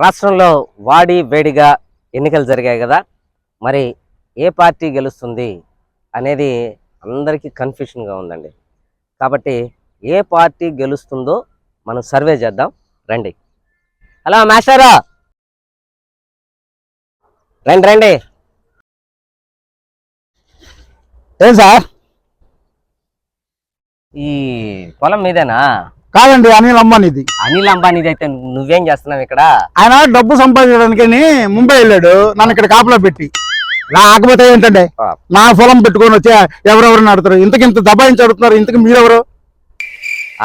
రాష్ట్రంలో వాడి వేడిగా ఎన్నికలు జరిగాయి కదా మరి ఏ పార్టీ గెలుస్తుంది అనేది అందరికీ కన్ఫ్యూషన్గా ఉందండి. కాబట్టి ఏ పార్టీ గెలుస్తుందో మనం సర్వే చేద్దాం రండి. హలో మాస్టారా! రండి రండి. ఏం సార్? ఈ పొలం మీదేనా? కాదండి అనిల్ అంబానీది. అనిల్ అంబానీది అయితే నువ్వేం చేస్తున్నావు ఇక్కడ? ఆయన డబ్బు సంపాదించడానికి ముంబై వెళ్ళాడు. నన్ను ఇక్కడ కాపలా పెట్టి. నా ఆకపోతే ఏంటండి? నా పొలం పెట్టుకొని వచ్చి ఎవరెవరు నడుతారు ఇంతకింత దబాయించి అడుగుతున్నారు ఇంతకు మీరెవరు?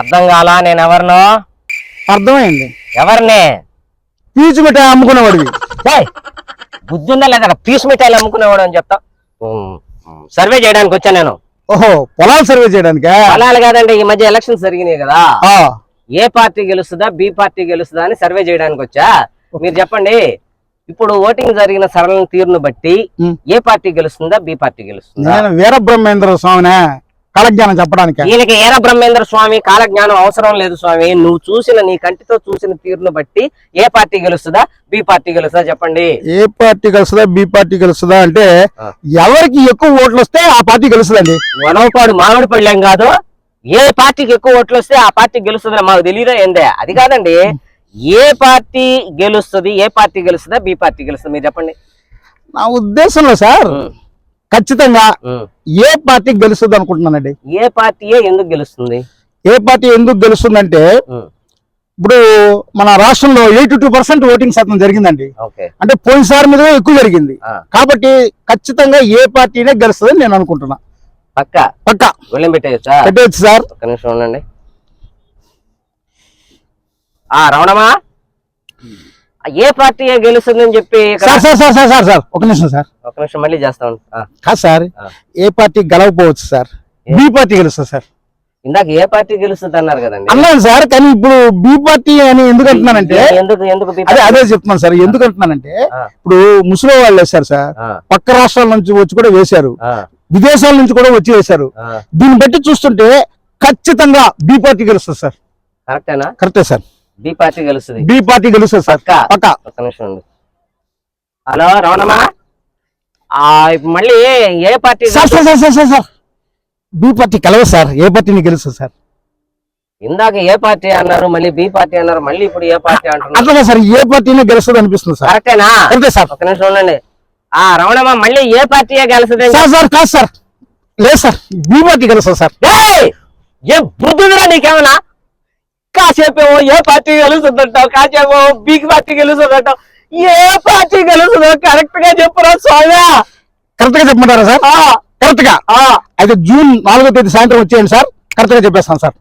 అర్థం కాలా? నేను ఎవరినో? అర్థమైంది. ఎవరిని? పీచు మిఠాయి అమ్ముకునేవాడివి. బుద్ధి ఉందా లేదా? పీస్ మిఠాయిలు అమ్ముకునేవాడు అని చెప్తా సర్వే చేయడానికి వచ్చా నేను. ఓహో పొలాలు సర్వే చేయడానికా? అలాగే కాదండి ఈ మధ్య ఎలక్షన్స్ జరిగినాయి కదా. ఏ పార్టీ గెలుస్తుందా బి పార్టీ గెలుస్తుందా అని సర్వే చేయడానికి వచ్చా? మీరు చెప్పండి ఇప్పుడు ఓటింగ్ జరిగిన సరళ తీరును బట్టి. ఏ పార్టీ గెలుస్తుందా బి పార్టీ గెలుస్తుందా? వీరబ్రహ్మేంద్ర స్వామినే. కళజ్ఞానం చెప్పడానికి. ఈయనకి ఏర బ్రహ్మేంద్ర స్వామి కాలజ్ఞానం అవసరం లేదు స్వామి. నువ్వు చూసిన నీ కంటితో చూసిన తీరును బట్టి ఏ పార్టీ గెలుస్తుందా బి పార్టీ గెలుస్తుందా చెప్పండి. ఏ పార్టీ గెలుస్తుందా బి పార్టీ గెలుస్తుందా అంటే ఆ. ఎవరికి ఎక్కువ ఓట్లు వస్తే ఆ పార్టీ గెలుస్తుందండి. వనవపాడు మామిడి పళ్ళెం కాదు. ఏ పార్టీకి ఎక్కువ ఓట్లు వస్తే ఆ పార్టీ గెలుస్తుందని మాకు తెలియదా ఏందే? అది కాదండి. ఏ పార్టీ గెలుస్తుంది ఏ పార్టీ గెలుస్తుందా బి పార్టీ గెలుస్తుంది మీరు చెప్పండి. నా ఉద్దేశంలో సార్ ఖచ్చితంగా. ఏ పార్టీ గెలుస్తుంది అనుకుంటున్నానండి? ఏ పార్టీయే ఎందుకు గెలుస్తుంది? ఏ పార్టీ ఎందుకు గెలుస్తుందంటే ఇప్పుడు మన రాష్ట్రంలో ఎయిటీ టూ పర్సెంట్ ఓటింగ్ శాతం జరిగిందండి. అంటే పోయినసారి మీద ఎక్కువ జరిగింది. కాబట్టి ఖచ్చితంగా ఏ పార్టీనే గెలుస్తుందని నేను అనుకుంటున్నా. పక్క? పక్క. పెట్టేయచ్చా సార్. ఒక్క నిమిషం ఉండండి. ఆ రమణమా? ఏ పార్టీ గెలుస్తుందని చెప్పి sir sir sir sir sir sir ఒక నిమిషం సార్. ఒక నిమిషం మళ్ళీ చేస్తా కాదు సార్. ఏ పార్టీ గెలవకపోవచ్చు సార్. బి పార్టీ గెలుస్తుంది సార్. ఇందాక ఏ పార్టీ గెలుస్తుంది అన్నారు కదండి. అన్నాను సార్ కానీ ఇప్పుడు బి పార్టీ అని ఎందుకు అంటున్నానంటే ఎందుకు ఎందుకు అదే? అదే చెప్తున్నాను సార్ ఎందుకు అంటున్నానంటే ఇప్పుడు ముసలి వాళ్ళు వేశారు సార్. పక్క రాష్ట్రాల నుంచి వచ్చి కూడా వేశారు. విదేశాల నుంచి కూడా వచ్చి వేశారు. దీన్ని బట్టి చూస్తుంటే ఖచ్చితంగా బి పార్టీ గెలుస్తుంది సార్. కరెక్టేనా? కరెక్టే సార్. బి పార్టీ గెలుస్తుంది. బి పార్టీ గెలుస్తుంది సార్. పక్క? ఒక్క నిమిషం. హలో రమణమా ఆ, ఇప్పుడు మళ్ళీ A party sir sir sir sir sir. B party కలవదు సార్. ఏ పార్టీని గెలుస్తుంది సార్? ఇందాక ఏ పార్టీ అన్నారు మళ్ళీ బి పార్టీ అన్నారు మళ్ళీ ఇప్పుడు ఏ పార్టీ అంటున్నారు? అట్లా సార్? ఏ పార్టీనే గెలుస్తుంది అనిపిస్తుంది సార్? కరెక్టేనా? కరెక్టే సార్. ఒక నిమిషం ఉండండి. ఆ రమణమ్మ మళ్ళీ ఏ పార్టీ గెలుస్తుంది? సార్ సార్ కాదు సార్. లేదు సార్. బి పార్టీ గెలుస్తుంది సార్! ఏ బుద్ధురా నీకేమన్నా? కాసేపు ఏమో ఏ పార్టీ గెలుస్తుందంటావు? కాసేపు బి పార్టీ గెలుస్తుందంటావు? ఏ పార్టీ గెలుస్తుందో కరెక్ట్గా చెప్పురా స్వామి కరెక్ట్గా చెప్పమంటారా సార్? కరెక్ట్గా? అయితే జూన్ నాలుగో తేదీ సాయంత్రం వచ్చేయండి సార్. కరెక్ట్గా చెప్పేస్తాను సార్.